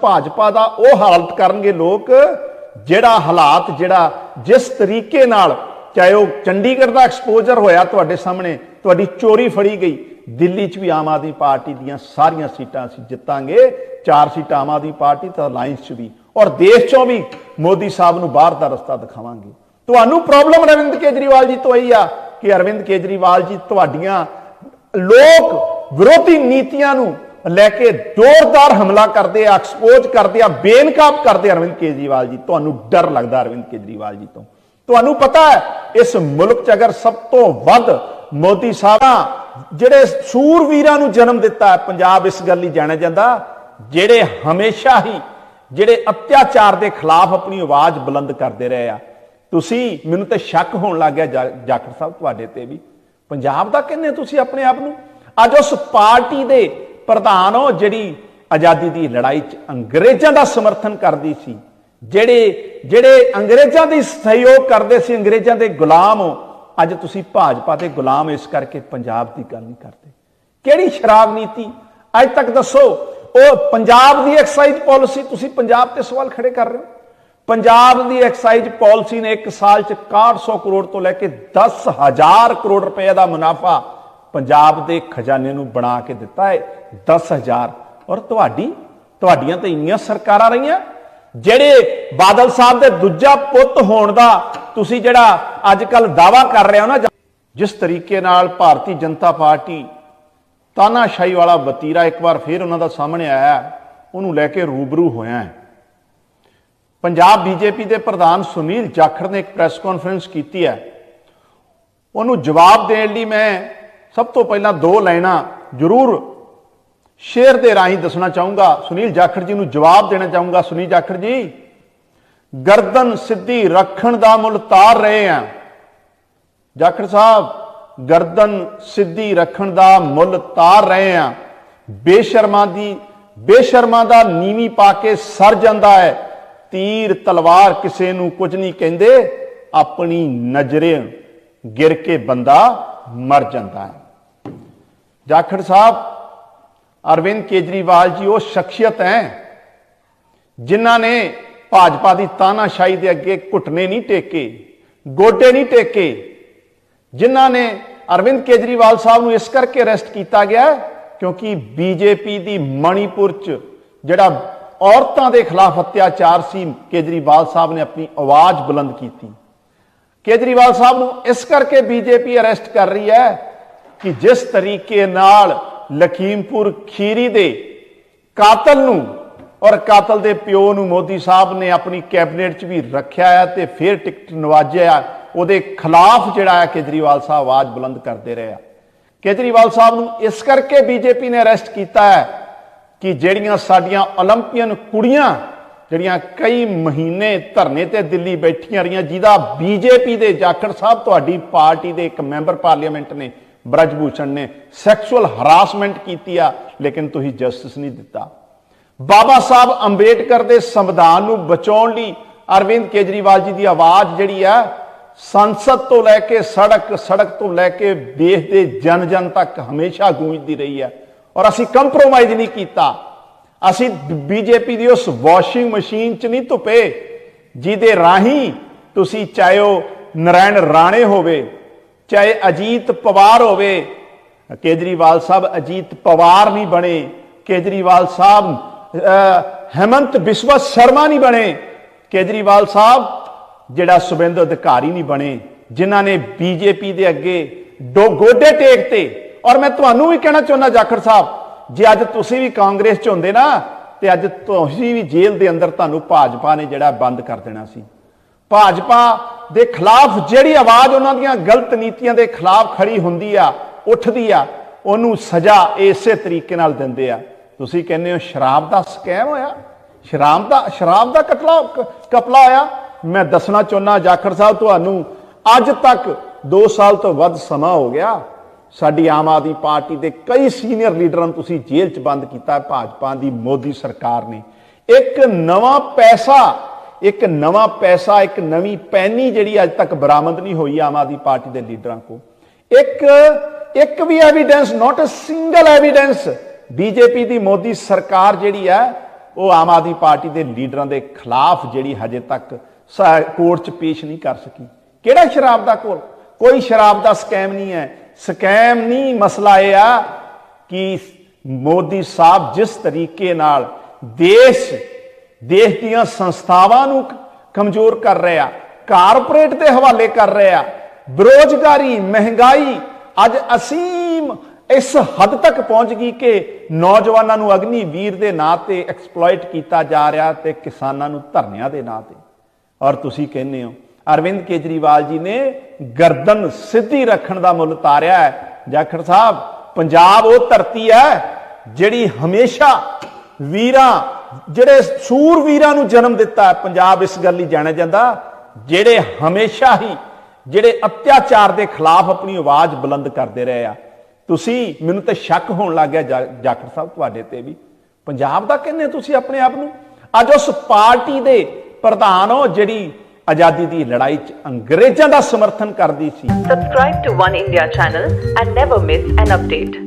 ਭਾਜਪਾ ਦਾ ਉਹ ਹਾਲਤ ਕਰਨਗੇ ਲੋਕ ਜਿਹੜਾ ਹਾਲਾਤ, ਜਿਹੜਾ ਜਿਸ ਤਰੀਕੇ ਨਾਲ ਚਾਹੇ ਉਹ ਚੰਡੀਗੜ੍ਹ ਦਾ ਐਕਸਪੋਜ਼ਰ ਹੋਇਆ ਤੁਹਾਡੇ ਸਾਹਮਣੇ, ਤੁਹਾਡੀ ਚੋਰੀ ਫੜੀ ਗਈ, ਦਿੱਲੀ 'ਚ ਵੀ ਆਮ ਆਦਮੀ ਪਾਰਟੀ ਦੀਆਂ ਸਾਰੀਆਂ ਸੀਟਾਂ ਅਸੀਂ ਜਿੱਤਾਂਗੇ, ਚਾਰ ਸੀਟਾਂ ਆਮ ਆਦਮੀ ਪਾਰਟੀ ਤਾਂ ਅਲਾਈਅੰਸ 'ਚ ਵੀ ਔਰ ਦੇਸ਼ 'ਚੋਂ ਵੀ ਮੋਦੀ ਸਾਹਿਬ ਨੂੰ ਬਾਹਰ ਦਾ ਰਸਤਾ ਦਿਖਾਵਾਂਗੇ। ਤੁਹਾਨੂੰ ਪ੍ਰੋਬਲਮ ਅਰਵਿੰਦ ਕੇਜਰੀਵਾਲ ਜੀ ਤੋਂ ਆਈ ਆ ਕਿ ਅਰਵਿੰਦ ਕੇਜਰੀਵਾਲ ਜੀ ਤੁਹਾਡੀਆਂ ਲੋਕ ਵਿਰੋਧੀ ਨੀਤੀਆਂ ਨੂੰ ਲੈ ਕੇ ਜ਼ੋਰਦਾਰ ਹਮਲਾ ਕਰਦੇ ਆ ਐਕਸਪੋਜ਼ ਕਰਦੇ ਆ, ਬੇਨਕਾਬ ਕਰਦੇ ਅਰਵਿੰਦ ਕੇਜਰੀਵਾਲ ਜੀ। ਤੁਹਾਨੂੰ ਡਰ ਲੱਗਦਾ ਅਰਵਿੰਦ ਕੇਜਰੀਵਾਲ ਜੀ ਤੋਂ। ਤੁਹਾਨੂੰ ਪਤਾ ਹੈ, ਇਸ ਮੁਲਕ 'ਚ ਅਗਰ ਸਭ ਤੋਂ ਵੱਧ ਮੋਦੀ ਸਾਹਿਬ ਜਿਹੜੇ ਸੂਰਵੀਰਾਂ ਨੂੰ ਜਨਮ ਦਿੱਤਾ ਹੈ, ਪੰਜਾਬ ਇਸ ਗੱਲ ਲਈ ਜਾਣਿਆ ਜਾਂਦਾ, ਜਿਹੜੇ ਹਮੇਸ਼ਾ ਹੀ ਜਿਹੜੇ ਅਤਿਆਚਾਰ ਦੇ ਖਿਲਾਫ ਆਪਣੀ ਆਵਾਜ਼ ਬੁਲੰਦ ਕਰਦੇ ਰਹੇ ਆ। ਤੁਸੀਂ, ਮੈਨੂੰ ਤੇ ਸ਼ੱਕ ਹੋਣ ਲੱਗ ਗਿਆ, ਜਾ- ਜਾਖੜ ਸਾਹਿਬ, ਤੁਹਾਡੇ ਤੇ ਵੀ। ਪੰਜਾਬ ਦਾ ਕਹਿੰਦੇ ਤੁਸੀਂ ਆਪਣੇ ਆਪ ਨੂੰ? ਅੱਜ ਉਸ ਪਾਰਟੀ ਦੇ ਪ੍ਰਧਾਨ ਹੋ ਜਿਹੜੀ ਆਜ਼ਾਦੀ ਦੀ ਲੜਾਈ 'ਚ ਅੰਗਰੇਜ਼ਾਂ ਦਾ ਸਮਰਥਨ ਕਰਦੀ ਸੀ, ਜਿਹੜੇ ਜਿਹੜੇ ਅੰਗਰੇਜ਼ਾਂ ਦੀ ਸਹਿਯੋਗ ਕਰਦੇ ਸੀ, ਅੰਗਰੇਜ਼ਾਂ ਦੇ ਗੁਲਾਮ ਹੋ ਅੱਜ ਤੁਸੀਂ ਭਾਜਪਾ ਦੇ ਗੁਲਾਮ ਇਸ ਕਰਕੇ ਪੰਜਾਬ ਦੀ ਗੱਲ ਨਹੀਂ ਕਰਦੇ। ਕਿਹੜੀ ਸ਼ਰਾਬ ਨੀਤੀ? ਅੱਜ ਤੱਕ ਦੱਸੋ, ਉਹ ਪੰਜਾਬ ਦੀ ਐਕਸਾਈਜ਼ ਪਾਲਿਸੀ, ਤੁਸੀਂ ਪੰਜਾਬ ਤੇ ਸਵਾਲ ਖੜੇ ਕਰ ਰਹੇ ਹੋ। ਪੰਜਾਬ ਦੀ ਐਕਸਾਈਜ਼ ਪਾਲਿਸੀ ਨੇ ਇੱਕ ਸਾਲ ਚ 6100 ਕਰੋੜ ਤੋਂ ਲੈ ਕੇ 10000 ਕਰੋੜ ਰੁਪਏ ਦਾ ਮੁਨਾਫਾ ਪੰਜਾਬ ਦੇ ਖਜ਼ਾਨੇ ਨੂੰ ਬਣਾ ਕੇ ਦਿੱਤਾ ਹੈ 10000 ਔਰ ਤੁਹਾਡੀ, ਤੁਹਾਡੀਆਂ ਤਾਂ ਇੰਨੀਆਂ ਸਰਕਾਰਾਂ ਰਹੀਆਂ, ਜਿਹੜੇ ਬਾਦਲ ਸਾਹਿਬ ਦੇ ਦੂਜਾ ਪੁੱਤ ਹੋਣ ਦਾ ਤੁਸੀਂ ਜਿਹੜਾ ਅੱਜ ਕੱਲ ਦਾਵਾ ਕਰ ਰਹੇ ਹੋ ਨਾ, ਜਿਸ ਤਰੀਕੇ ਨਾਲ ਭਾਰਤੀ ਜਨਤਾ ਪਾਰਟੀ ਤਾਨਾਸ਼ਾਹੀ ਵਾਲਾ ਵਤੀਰਾ ਇੱਕ ਵਾਰ ਫੇਰ ਉਹਨਾਂ ਦਾ ਸਾਹਮਣੇ ਆਇਆ, ਉਹਨੂੰ ਲੈ ਕੇ ਰੂਬਰੂ ਹੋਇਆ ਹੈ। ਪੰਜਾਬ ਬੀਜੇਪੀ ਦੇ ਪ੍ਰਧਾਨ ਸੁਨੀਲ ਜਾਖੜ ਨੇ ਇੱਕ ਪ੍ਰੈਸ ਕਾਨਫਰੰਸ ਕੀਤੀ ਹੈ। ਉਹਨੂੰ ਜਵਾਬ ਦੇਣ ਲਈ ਮੈਂ ਸਭ ਤੋਂ ਪਹਿਲਾਂ ਦੋ ਲਾਈਨਾਂ ਜ਼ਰੂਰ ਸ਼ੇਰ ਦੇ ਰਾਹੀਂ ਦੱਸਣਾ ਚਾਹੂੰਗਾ। ਸੁਨੀਲ ਜਾਖੜ ਜੀ ਨੂੰ ਜਵਾਬ ਦੇਣਾ ਚਾਹੂੰਗਾ। ਸੁਨੀਲ ਜਾਖੜ ਜੀ, ਗਰਦਨ ਸਿੱਧੀ ਰੱਖਣ ਦਾ ਮੁੱਲ ਤਾਰ ਰਹੇ ਆ। ਜਾਖੜ ਸਾਹਿਬ, ਗਰਦਨ ਸਿੱਧੀ ਰੱਖਣ ਦਾ ਮੁੱਲ ਤਾਰ ਰਹੇ ਆ। ਬੇਸ਼ਰਮਾ ਦੀ, ਬੇਸ਼ਰਮਾ ਦਾ ਨੀਵੀਂ ਪਾ ਕੇ ਸਰ ਜਾਂਦਾ ਹੈ। ਤੀਰ ਤਲਵਾਰ ਕਿਸੇ ਨੂੰ ਕੁਝ ਨਹੀਂ ਕਹਿੰਦੇ, ਆਪਣੀ ਨਜ਼ਰੇ ਗਿਰ ਕੇ ਬੰਦਾ ਮਰ ਜਾਂਦਾ ਹੈ। ਜਾਖੜ ਸਾਹਿਬ, ਅਰਵਿੰਦ ਕੇਜਰੀਵਾਲ ਜੀ, ਉਹ ਸ਼ਖਸੀਅਤ ਹੈ, ਜਿਨ੍ਹਾਂ ਨੇ ਭਾਜਪਾ ਦੀ ਤਾਨਾਸ਼ਾਹੀ ਦੇ ਅੱਗੇ ਘੁੱਟਨੇ ਨਹੀਂ ਟੇਕੇ, ਗੋਡੇ ਨਹੀਂ ਟੇਕੇ, ਜਿਨ੍ਹਾਂ ਨੇ ਅਰਵਿੰਦ ਕੇਜਰੀਵਾਲ ਸਾਹਿਬ ਨੂੰ ਇਸ ਕਰਕੇ ਅਰੈਸਟ ਕੀਤਾ ਗਿਆ ਕਿਉਂਕਿ ਬੀਜੇਪੀ ਦੀ ਮਣੀਪੁਰ ਚ ਜਿਹੜਾ ਔਰਤਾਂ ਦੇ ਖਿਲਾਫ ਅਤਿਆਚਾਰ ਸੀ, ਕੇਜਰੀਵਾਲ ਸਾਹਿਬ ਨੇ ਆਪਣੀ ਆਵਾਜ਼ ਬੁਲੰਦ ਕੀਤੀ। ਕੇਜਰੀਵਾਲ ਸਾਹਿਬ ਨੂੰ ਇਸ ਕਰਕੇ ਬੀਜੇਪੀ ਅਰੈਸਟ ਕਰ ਰਹੀ ਹੈ ਕਿ ਜਿਸ ਤਰੀਕੇ ਨਾਲ ਲਖੀਮਪੁਰ ਖੀਰੀ ਦੇ ਕਾਤਲ ਨੂੰ ਔਰ ਕਾਤਲ ਦੇ ਪਿਓ ਨੂੰ ਮੋਦੀ ਸਾਹਿਬ ਨੇ ਆਪਣੀ ਕੈਬਨਿਟ 'ਚ ਵੀ ਰੱਖਿਆ ਆ ਤੇ ਫਿਰ ਟਿਕਟ ਨਵਾਜਿਆ ਉਹਦੇ ਖਿਲਾਫ ਜਿਹੜਾ ਆ ਕੇਜਰੀਵਾਲ ਸਾਹਿਬ ਆਵਾਜ਼ ਬੁਲੰਦ ਕਰਦੇ ਰਹੇ ਆ। ਕੇਜਰੀਵਾਲ ਸਾਹਿਬ ਨੂੰ ਇਸ ਕਰਕੇ ਬੀਜੇਪੀ ਨੇ ਅਰੈਸਟ ਕੀਤਾ ਹੈ ਕਿ ਜਿਹੜੀਆਂ ਸਾਡੀਆਂ 올림픽ੀਅਨ ਕੁੜੀਆਂ, ਜਿਹੜੀਆਂ ਕਈ ਮਹੀਨੇ ਧਰਨੇ ਤੇ ਦਿੱਲੀ ਬੈਠੀਆਂ ਰਹੀਆਂ, ਜਿਹਦਾ ਬੀਜੇਪੀ ਦੇ ਜਾਖੜ ਸਾਹਿਬ ਤੁਹਾਡੀ ਪਾਰਟੀ ਦੇ ਇੱਕ ਮੈਂਬਰ ਪਾਰਲੀਮੈਂਟ ਨੇ ਬ੍ਰਜਭੂਸ਼ਣ ਨੇ ਸੈਕਸੁਅਲ ਹਰਾਸਮੈਂਟ ਕੀਤੀ ਆ ਲੇਕਿਨ ਤੁਸੀਂ ਜਸਟਿਸ ਨਹੀਂ ਦਿੱਤਾ ਬਾਬਾ ਸਾਹਿਬ ਅੰਬੇਡਕਰ ਦੇ ਸੰਵਿਧਾਨ ਨੂੰ ਬਚਾਉਣ ਲਈ ਅਰਵਿੰਦ ਕੇਜਰੀਵਾਲ ਜੀ ਦੀ ਆਵਾਜ਼ ਜਿਹੜੀ ਆ ਸੰਸਦ ਤੋਂ ਲੈ ਕੇ ਸੜਕ ਸੜਕ ਤੋਂ ਲੈ ਕੇ ਦੇਸ਼ ਦੇ ਜਨ ਜਨ ਤੱਕ ਹਮੇਸ਼ਾ ਗੂੰਜਦੀ ਰਹੀ ਹੈ ਔਰ ਅਸੀਂ ਕੰਪਰੋਮਾਈਜ਼ ਨਹੀਂ ਕੀਤਾ ਅਸੀਂ ਬੀਜੇਪੀ ਦੀ ਉਸ ਵਾਸ਼ਿੰਗ ਮਸ਼ੀਨ 'ਚ ਨਹੀਂ ਧੁਪੇ ਜਿਹਦੇ ਰਾਹੀਂ ਤੁਸੀਂ ਚਾਹੇ ਉਹ ਨਰਾਇਣ ਰਾਣੇ ਹੋਵੇ ਚਾਹੇ ਅਜੀਤ ਪਵਾਰ ਹੋਵੇ ਕੇਜਰੀਵਾਲ ਸਾਹਿਬ ਅਜੀਤ ਪਵਾਰ ਨਹੀਂ ਬਣੇ ਕੇਜਰੀਵਾਲ ਸਾਹਿਬ ਅਹ, ਹੈਮੰਤ ਬਿਸਵਾ ਸ਼ਰਮਾ ਨਹੀਂ ਬਣੇ ਕੇਜਰੀਵਾਲ ਸਾਹਿਬ ਜਿਹੜਾ ਸੁਬਿੰਦਰ ਅਧਿਕਾਰੀ ਨਹੀਂ ਬਣੇ ਜਿਨ੍ਹਾਂ ਨੇ ਬੀਜੇਪੀ ਦੇ ਅੱਗੇ ਦੋ ਗੋਡੇ ਟੇਕ ਤੇ। ਔਰ ਮੈਂ ਤੁਹਾਨੂੰ ਵੀ ਕਹਿਣਾ ਚਾਹੁੰਦਾ ਜਾਖੜ ਸਾਹਿਬ ਜੇ ਅੱਜ ਤੁਸੀਂ ਵੀ ਕਾਂਗਰਸ ਚ ਹੁੰਦੇ ਨਾ ਤੇ ਅੱਜ ਤੁਸੀਂ ਵੀ ਜੇਲ੍ਹ ਦੇ ਅੰਦਰ ਤੁਹਾਨੂੰ ਭਾਜਪਾ ਨੇ ਜਿਹੜਾ ਬੰਦ ਕਰ ਦੇਣਾ ਸੀ। ਭਾਜਪਾ ਦੇ ਖਿਲਾਫ ਜਿਹੜੀ ਆਵਾਜ਼ ਉਹਨਾਂ ਦੀਆਂ ਗਲਤ ਨੀਤੀਆਂ ਦੇ ਖਿਲਾਫ ਖੜੀ ਹੁੰਦੀ ਆ, ਉੱਠਦੀ ਆ, ਉਹਨੂੰ ਸਜ਼ਾ ਇਸੇ ਤਰੀਕੇ ਨਾਲ ਦਿੰਦੇ ਆ। ਤੁਸੀਂ ਕਹਿੰਦੇ ਹੋ, ਸ਼ਰਾਬ ਦਾ ਸਕੈਮ ਹੋਇਆ? ਸ਼ਰਾਬ ਦਾ ਸ਼ਰਾਬ ਦਾ ਕਤਲਾ, ਕ- ਕਪਲਾ ਹੋਇਆ ਮੈਂ ਦੱਸਣਾ ਚਾਹੁੰਦਾ ਜਾਖੜ ਸਾਹਿਬ, ਤੁਹਾਨੂੰ ਅੱਜ ਤੱਕ 2 ਸਾਲ ਤੋਂ ਵੱਧ ਸਮਾਂ ਹੋ ਗਿਆ। ਸਾਡੀ ਆਮ ਆਦਮੀ ਪਾਰਟੀ ਦੇ ਕਈ ਸੀਨੀਅਰ ਲੀਡਰਾਂ ਨੂੰ ਤੁਸੀਂ ਜੇਲ੍ਹ 'ਚ ਬੰਦ ਕੀਤਾ, ਭਾਜਪਾ ਦੀ, ਮੋਦੀ ਸਰਕਾਰ ਨੇ। ਇੱਕ ਨਵਾਂ ਪੈਸਾ ਇੱਕ ਨਵਾਂ ਪੈਸਾ, ਇੱਕ ਨਵੀਂ ਪੈਨੀ ਜਿਹੜੀ ਅੱਜ ਤੱਕ ਬਰਾਮਦ ਨਹੀਂ ਹੋਈ ਆਮ ਆਦਮੀ ਪਾਰਟੀ ਦੇ ਲੀਡਰਾਂ ਕੋ ਇੱਕ ਇੱਕ ਵੀ evidence not a single evidence BJP ਦੀ ਮੋਦੀ ਸਰਕਾਰ ਜਿਹੜੀ ਹੈ, ਉਹ ਆਮ ਆਦਮੀ ਪਾਰਟੀ ਦੇ ਲੀਡਰਾਂ ਦੇ ਖਿਲਾਫ ਜਿਹੜੀ ਹਜੇ ਤੱਕ ਕੋਰਟ 'ਚ ਪੇਸ਼ ਨਹੀਂ ਕਰ ਸਕੀ। ਕਿਹੜਾ ਸ਼ਰਾਬ ਦਾ ਕੋਲ ਕੋਈ ਸ਼ਰਾਬ ਦਾ ਸਕੈਮ ਨਹੀਂ ਹੈ। ਸਕੈਮ ਨਹੀਂ, ਮਸਲਾ ਇਹ ਆ ਕਿ ਮੋਦੀ ਸਾਹਿਬ ਜਿਸ ਤਰੀਕੇ ਨਾਲ ਦੇਸ਼ ਦੇਸ਼ ਦੀਆਂ ਸੰਸਥਾਵਾਂ ਨੂੰ ਕਮਜ਼ੋਰ ਕਰ ਰਿਹਾ, ਕਾਰਪੋਰੇਟ ਦੇ ਹਵਾਲੇ ਕਰ ਰਿਹਾ, ਬੇਰੋਜ਼ਗਾਰੀ, ਮਹਿੰਗਾਈ, ਅੱਜ ਅਸੀਮ ਇਸ ਹੱਦ ਤੱਕ ਪਹੁੰਚ ਗਈ ਕਿ ਨੌਜਵਾਨਾਂ ਨੂੰ ਅਗਨੀ ਵੀਰ ਦੇ ਨਾਂ ਤੇ ਐਕਸਪਲੋਇਟ ਕੀਤਾ ਜਾ ਰਿਹਾ ਤੇ ਕਿਸਾਨਾਂ ਨੂੰ ਧਰਨਿਆਂ ਦੇ ਨਾਂ ਤੇ। ਔਰ ਤੁਸੀਂ ਕਹਿੰਦੇ ਹੋ, ਅਰਵਿੰਦ ਕੇਜਰੀਵਾਲ ਜੀ ਨੇ ਗਰਦਨ ਸਿੱਧੀ ਰੱਖਣ ਦਾ ਮੁੱਲ ਤਾਰਿਆ ਹੈ। ਜਾਖੜ ਸਾਹਿਬ, ਪੰਜਾਬ ਉਹ ਧਰਤੀ ਹੈ ਜਿਹੜੀ ਹਮੇਸ਼ਾ ਵੀਰਾਂ ਜਿਹੜੇ ਸੂਰ ਨੂੰ ਜਨਮ ਦਿੱਤਾ ਪੰਜਾਬ ਇਸ ਗੱਲ ਲਈ ਜਾਣਿਆ ਜਾਂਦਾ, ਜਿਹੜੇ ਹਮੇਸ਼ਾ ਹੀ ਜਿਹੜੇ ਅਤਿਆਚਾਰ ਦੇ ਖਿਲਾਫ ਆਪਣੀ ਆਵਾਜ਼ ਬੁਲੰਦ ਕਰਦੇ ਰਹੇ ਆ। ਤੁਸੀਂ, ਮੈਨੂੰ ਤੇ ਸ਼ੱਕ ਹੋਣ ਲੱਗ ਗਿਆ ਜਾਖੜ ਸਾਹਿਬ, ਤੁਹਾਡੇ ਤੇ ਵੀ। ਪੰਜਾਬ ਦਾ ਕਹਿੰਦੇ ਤੁਸੀਂ ਆਪਣੇ ਆਪ ਨੂੰ? ਅੱਜ ਉਸ ਪਾਰਟੀ ਦੇ ਪ੍ਰਧਾਨ ਹੋ ਜਿਹੜੀ ਆਜ਼ਾਦੀ ਦੀ ਲੜਾਈ 'ਚ ਅੰਗਰੇਜ਼ਾਂ ਦਾ ਸਮਰਥਨ ਕਰਦੀ ਸੀ। Subscribe to One India channel and never miss an update.